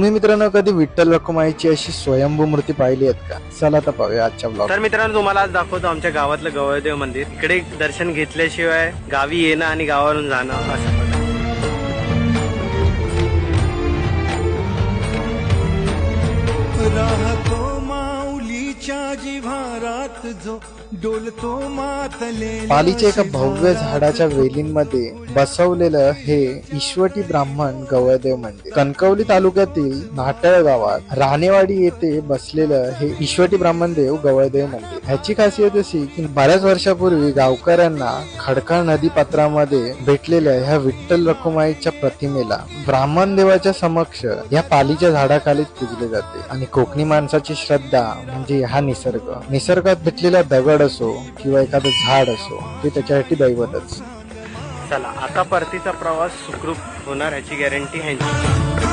तुम्ही मित्रांनो कधी विठ्ठल रखुमाईची अशी स्वयंभू मूर्ती पाहिली आहेत का? चला तर पाहूया आजच्या ब्लॉग तर मित्रांनो तुम्हाला आज दाखवतो आमच्या गावातलं गवळदेव मंदिर. इकडे दर्शन घेतल्याशिवाय गावी येणं आणि गावावरून जाणं असं पण. राहतो माऊलीच्या जिव्हारात जो डोलतो मातले पालीच्या एका भव्य झाडाच्या वेलींमध्ये बसवलेलं हे ईश्वटी ब्राह्मण गवळदेव मंदिर. कणकवली तालुक्यातील नाटळ गावात राणेवाडी येथे बसलेलं हे ईश्वटी ब्राह्मण देव गवळदेव मंदिर. ह्याची खासियत अशी की बऱ्याच वर्षापूर्वी गावकऱ्यांना खडकाळ नदी पात्रामध्ये भेटलेल्या ह्या विठ्ठल रखुमाईच्या प्रतिमेला ब्राह्मण देवाच्या समक्ष या पालीच्या झाडाखालीच पूजले जाते. आणि कोकणी माणसाची श्रद्धा म्हणजे हा निसर्ग. निसर्गात भेटलेला दगड असो किंवा एखादं झाड असो ते त्याच्यासाठी दैवतच. चला. आता परतीचा प्रवास सुखरूप होणार ह्याची गॅरंटी ह्यांची.